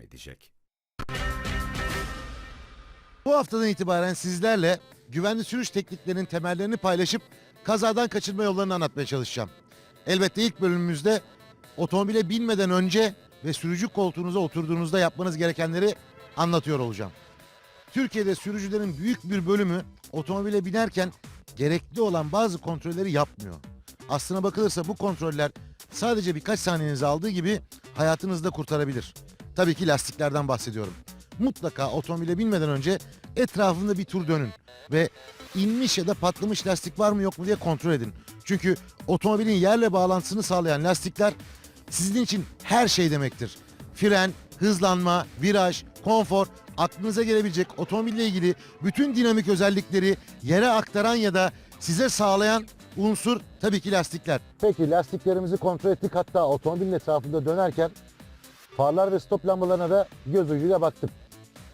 edecek. Bu haftadan itibaren sizlerle güvenli sürüş tekniklerinin temellerini paylaşıp kazadan kaçınma yollarını anlatmaya çalışacağım. Elbette ilk bölümümüzde otomobile binmeden önce ve sürücü koltuğunuza oturduğunuzda yapmanız gerekenleri anlatıyor olacağım. Türkiye'de sürücülerin büyük bir bölümü otomobile binerken gerekli olan bazı kontrolleri yapmıyor. Aslına bakılırsa bu kontroller sadece birkaç saniyenizi aldığı gibi hayatınızı da kurtarabilir. Tabii ki lastiklerden bahsediyorum. Mutlaka otomobile binmeden önce etrafında bir tur dönün ve inmiş ya da patlamış lastik var mı yok mu diye kontrol edin. Çünkü otomobilin yerle bağlantısını sağlayan lastikler sizin için her şey demektir. Fren, hızlanma, viraj, konfor, aklınıza gelebilecek otomobille ilgili bütün dinamik özellikleri yere aktaran ya da size sağlayan unsur tabii ki lastikler. Peki lastiklerimizi kontrol ettik hatta otomobilin etrafında dönerken farlar ve stop lambalarına da göz ucuyla baktık.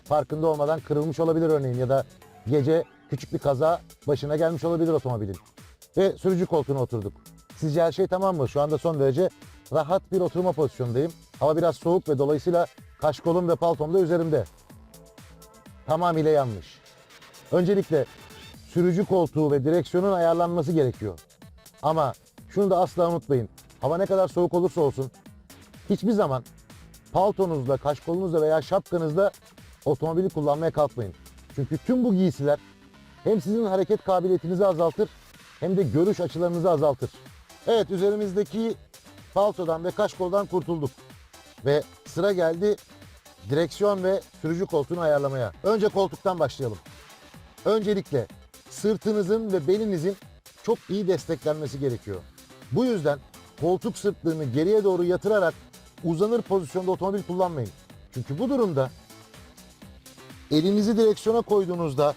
Farkında olmadan kırılmış olabilir örneğin ya da gece küçük bir kaza başına gelmiş olabilir otomobilin. Ve sürücü koltuğuna oturduk. Sizce her şey tamam mı? Şu anda son derece rahat bir oturma pozisyondayım. Hava biraz soğuk ve dolayısıyla kaşkolum ve paltom da üzerimde. Tamamıyla yanlış. Öncelikle sürücü koltuğu ve direksiyonun ayarlanması gerekiyor. Ama şunu da asla unutmayın. Hava ne kadar soğuk olursa olsun hiçbir zaman paltonuzla, kaşkolunuzla veya şapkanızla otomobili kullanmaya kalkmayın. Çünkü tüm bu giysiler hem sizin hareket kabiliyetinizi azaltır hem de görüş açılarınızı azaltır. Evet üzerimizdeki paltodan ve kaşkoldan kurtulduk. Ve sıra geldi direksiyon ve sürücü koltuğunu ayarlamaya. Önce koltuktan başlayalım. Öncelikle sırtınızın ve belinizin çok iyi desteklenmesi gerekiyor. Bu yüzden koltuk sırtlığını geriye doğru yatırarak uzanır pozisyonda otomobil kullanmayın. Çünkü bu durumda elinizi direksiyona koyduğunuzda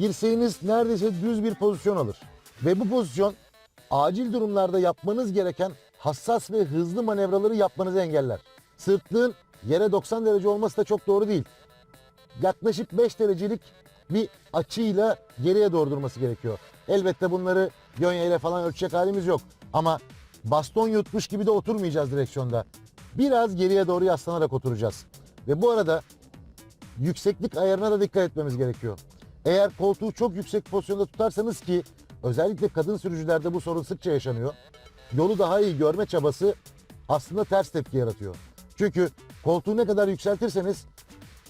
dirseğiniz neredeyse düz bir pozisyon alır. Ve bu pozisyon acil durumlarda yapmanız gereken hassas ve hızlı manevraları yapmanızı engeller. Sırtlığın yere 90 derece olması da çok doğru değil. Yaklaşık 5 derecelik bir açıyla geriye doğru durması gerekiyor. Elbette bunları gönye ile falan ölçecek halimiz yok. Ama baston yutmuş gibi de oturmayacağız direksiyonda. Biraz geriye doğru yaslanarak oturacağız. Ve bu arada yükseklik ayarına da dikkat etmemiz gerekiyor. Eğer koltuğu çok yüksek pozisyonda tutarsanız ki özellikle kadın sürücülerde bu sorun sıkça yaşanıyor. Yolu daha iyi görme çabası aslında ters tepki yaratıyor. Çünkü koltuğu ne kadar yükseltirseniz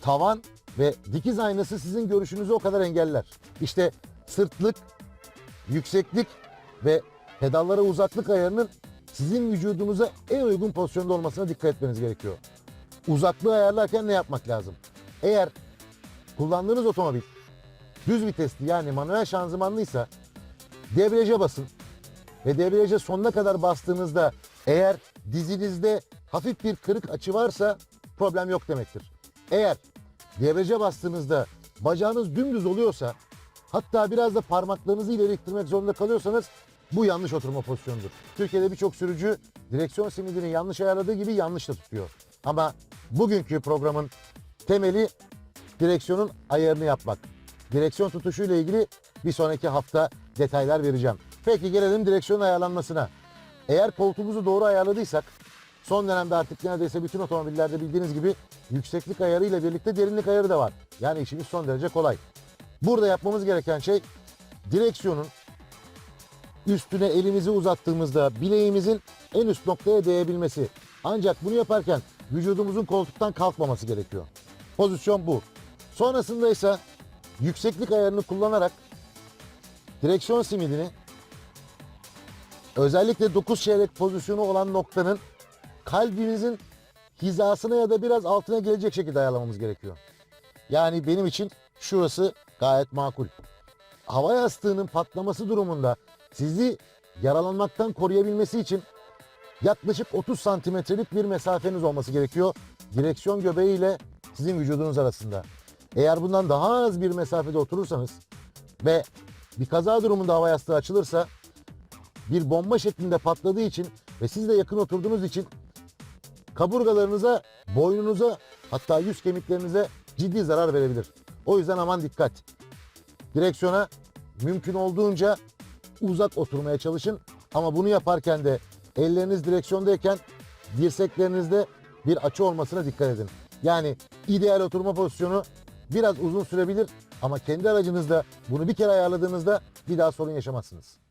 tavan ve dikiz aynası sizin görüşünüzü o kadar engeller. İşte sırtlık, yükseklik ve pedallara uzaklık ayarının sizin vücudunuza en uygun pozisyonda olmasına dikkat etmeniz gerekiyor. Uzaklığı ayarlarken ne yapmak lazım? Eğer kullandığınız otomobil düz vitesli yani manuel şanzımanlıysa debriyaja basın ve debriyaja sonuna kadar bastığınızda eğer dizinizde hafif bir kırık açı varsa problem yok demektir. Eğer debriyaja bastığınızda bacağınız dümdüz oluyorsa hatta biraz da parmaklarınızı ileri ittirmek zorunda kalıyorsanız bu yanlış oturma pozisyonudur. Türkiye'de birçok sürücü direksiyon simidini yanlış ayarladığı gibi yanlış da tutuyor. Ama bugünkü programın temeli direksiyonun ayarını yapmak. Direksiyon tutuşuyla ilgili bir sonraki hafta detaylar vereceğim. Peki gelelim direksiyon ayarlanmasına. Eğer koltuğumuzu doğru ayarladıysak son dönemde artık neredeyse bütün otomobillerde bildiğiniz gibi yükseklik ayarı ile birlikte derinlik ayarı da var. Yani işimiz son derece kolay. Burada yapmamız gereken şey direksiyonun üstüne elimizi uzattığımızda bileğimizin en üst noktaya değebilmesi. Ancak bunu yaparken vücudumuzun koltuktan kalkmaması gerekiyor. Pozisyon bu. Sonrasında ise yükseklik ayarını kullanarak direksiyon simidini özellikle 9 çeyrek pozisyonu olan noktanın kalbimizin hizasına ya da biraz altına gelecek şekilde ayarlamamız gerekiyor. Yani benim için şurası gayet makul. Hava yastığının patlaması durumunda sizi yaralanmaktan koruyabilmesi için yaklaşık 30 santimetrelik bir mesafeniz olması gerekiyor. Direksiyon göbeği ile sizin vücudunuz arasında. Eğer bundan daha az bir mesafede oturursanız ve bir kaza durumunda hava yastığı açılırsa bir bomba şeklinde patladığı için ve siz de yakın oturduğunuz için kaburgalarınıza, boynunuza hatta yüz kemiklerinize ciddi zarar verebilir. O yüzden aman dikkat. Direksiyona mümkün olduğunca uzak oturmaya çalışın ama bunu yaparken de elleriniz direksiyondayken dirseklerinizde bir açı olmasına dikkat edin. Yani ideal oturma pozisyonu biraz uzun sürebilir ama kendi aracınızda bunu bir kere ayarladığınızda bir daha sorun yaşamazsınız.